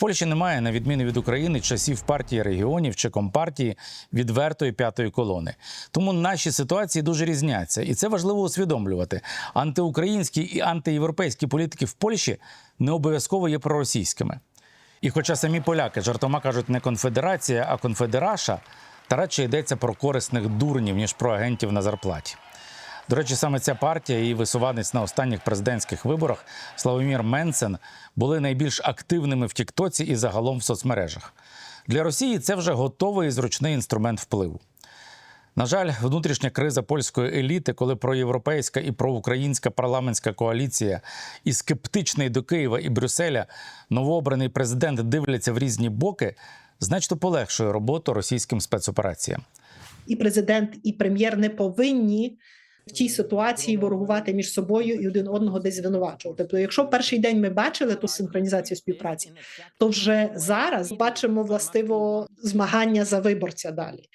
Польщі немає, на відміну від України, часів партії регіонів чи компартії відвертої п'ятої колони. Тому наші ситуації дуже різняться, і це важливо усвідомлювати. Антиукраїнські і антиєвропейські політики в Польщі не обов'язково є проросійськими. І хоча самі поляки жартома кажуть не конфедерація, а конфедераша, та радше йдеться про корисних дурнів, ніж про агентів на зарплаті. До речі, саме ця партія і висуванець на останніх президентських виборах Славомір Менсен були найбільш активними в Тіктоці і загалом в соцмережах. Для Росії це вже готовий і зручний інструмент впливу. На жаль, внутрішня криза польської еліти, коли проєвропейська і проукраїнська парламентська коаліція і скептичний до Києва і Брюсселя новообраний президент дивляться в різні боки, значно полегшує роботу російським спецопераціям. і президент, і прем'єр не повинні в тій ситуації ворогувати між собою і один одного десь звинувачувати. Тобто, якщо перший день ми бачили ту синхронізацію співпраці, то вже зараз бачимо властиво змагання за виборця далі.